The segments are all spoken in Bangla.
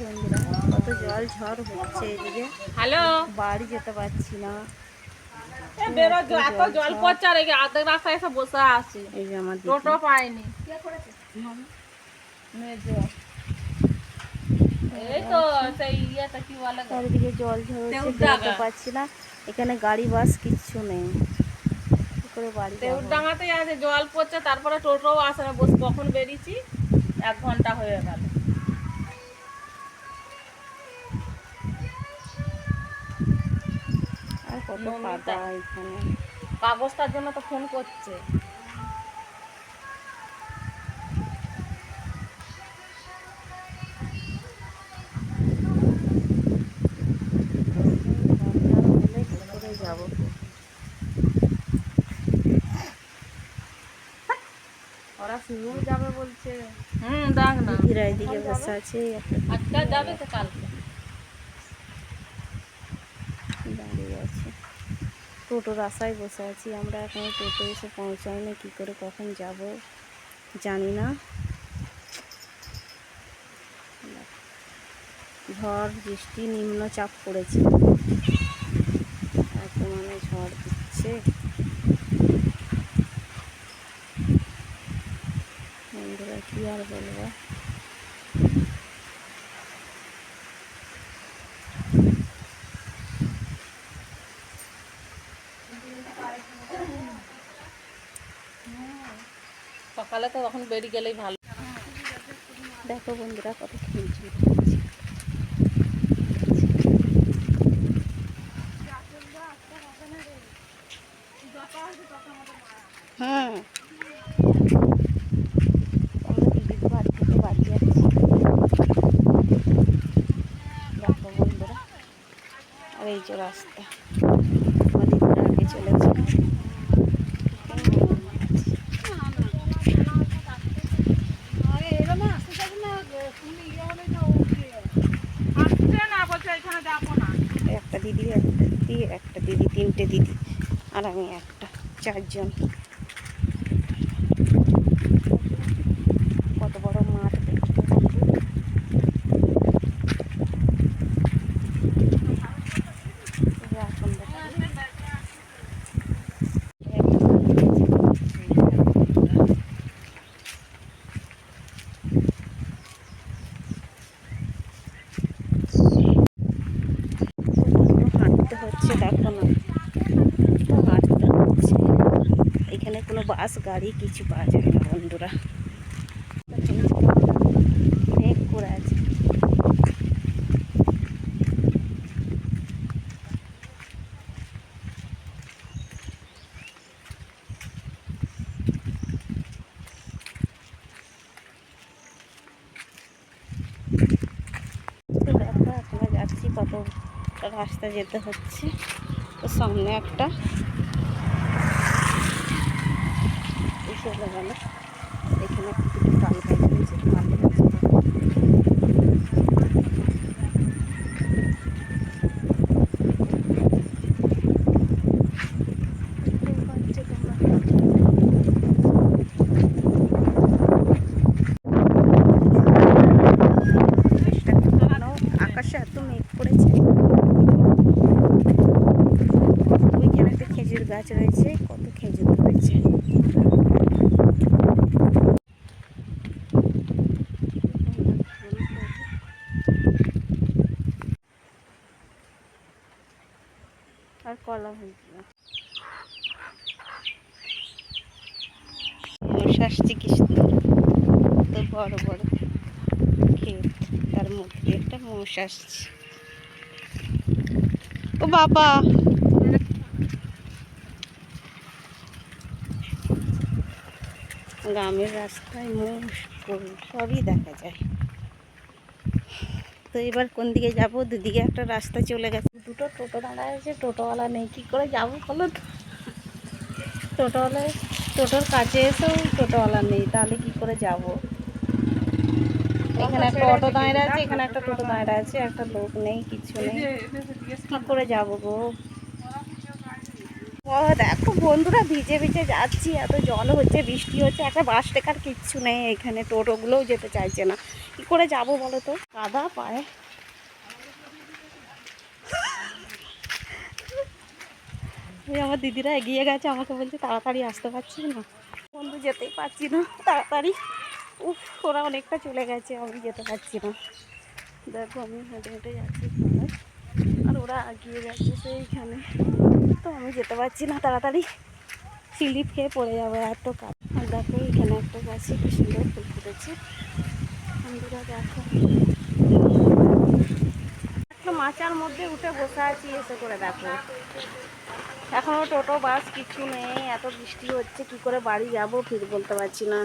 বন্ধুরা কত জল ঝড় হচ্ছে এদিকে। হ্যালো। বাড়ি যেতে পারছি না। জল পড়ছে আর এই রাস্তায় এসে বসে আছি। এই যে আমার টোটো পাইনি? চারিদিকে জল দেউরডাঙ্গা। না। এখানে গাড়ি বাস কিচ্ছু নেই। করে বাড়ি দেউরডাঙ্গাতেই আছে জল পড়ছে তারপরে টোটোও আসে না বস কখন বেরিয়েছি এক ঘণ্টা হয়ে গেল। কত মমতা। এখানে। কাগজটার জন্য তো ফোন করছে। ওরা শুরু যাবে বলছে। হুম দেখ না এদিকে বসে আছে একটা আজকে যাবে তো কালকে দাঁড়িয়ে আছে টোটোর আশায় বসে আছি, আমরা এখনও টোটো এসে পৌঁছাই পৌঁছায়নি কী করে কখন যাব জানি না। ঝড়, বৃষ্টি, নিম্নচাপ পড়েছে। এত মানে ঝড় দিচ্ছে। বন্ধুরা, কী আর বলব? সকালে তো তখন বেরিয়ে গেলেই ভালো। দেখো বন্ধুরা কত হ্যাঁ। এই যে রাস্তা। চলেছে আসছে না বলছে এখানে যাব না একটা দিদি একটা দিদি একটা দিদি তিনটে দিদি আর আমি একটা চারজন কত বড় মাঠ দেখতে পাচ্ছি। এই যে এখন দেখা হাঁটতে হচ্ছে দেখো না তো হাঁটতে হচ্ছে এখানে কোনো বাস, গাড়ি, কিছু পাওয়া যায় না বন্ধুরা। মেঘ করে আছে। আমরা যাচ্ছি, কত রাস্তা যেতে হচ্ছে। তো সামনে একটা এই চলে গেল। এখানে কাল গাছ কাল গাছ গাছ রয়েছে কত খেজুর রয়েছে। আর কলা হয়েছিল মশাস চিকিৎসা। তো বড় বড় ক্ষেত তার মধ্যে একটা মোষ আসছে। ও বাবা! গ্রামের রাস্তায় মোষ সবই দেখা যায়। তো এবার কোন দিকে যাব? দুদিকে একটা রাস্তা চলে গেছে। দুটো টোটো দাঁড়ায় আছে টোটোওয়ালা নেই কী করে যাব বলো তো? টোটোওয়ালা টোটোর কাছে এসেও টোটোওয়ালা নেই তাহলে কি করে যাব? এখানে একটা অটো দাঁড়িয়ে আছে এখানে একটা টোটো দাঁড়িয়ে আছে একটা লোক নেই কিছু নেই। কি করে যাব গো? ও দেখো বন্ধুরা ভিজে ভিজে যাচ্ছি এত জল হচ্ছে বৃষ্টি হচ্ছে একটা বাস টেকার কিচ্ছু নেই এখানে টোটোগুলোও যেতে চাইছে না। কি করে যাব বলো তো? কাদা পায়ে ওই আমার দিদিরা এগিয়ে গেছে, আমাকে বলছে তাড়াতাড়ি আসতে পারছি না। বন্ধু যেতেই পারছি না, তাড়াতাড়ি। উফ, ওরা অনেকটা চলে গেছে, আমি যেতে পারছি না। দেখো, আমি হেঁটে হেঁটে যাচ্ছি আর ওরা এগিয়ে যাচ্ছে সেইখানে। তো আমি যেতে পারছি না, তাড়াতাড়ি। স্লিপ খেয়ে পড়ে যাব এত কাজ আর দেখো, এখানে একটা গাছে কি সুন্দর ফুল ফুটেছে। বন্ধুরা, দেখো। একটা মাচার মধ্যে উঠে বসে আছি, এসে করে দেখো। এখনও টোটো, বাস কিছু নেই। এত বৃষ্টি হচ্ছে, কি করে বাড়ি যাব ফির বলতে পারছি না।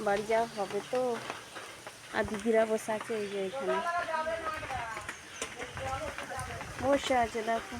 বাড়ি যাওয়া হবে তো। আর দিদিরা বসে আছে এই যে এখানে। বসে আছে, দেখো।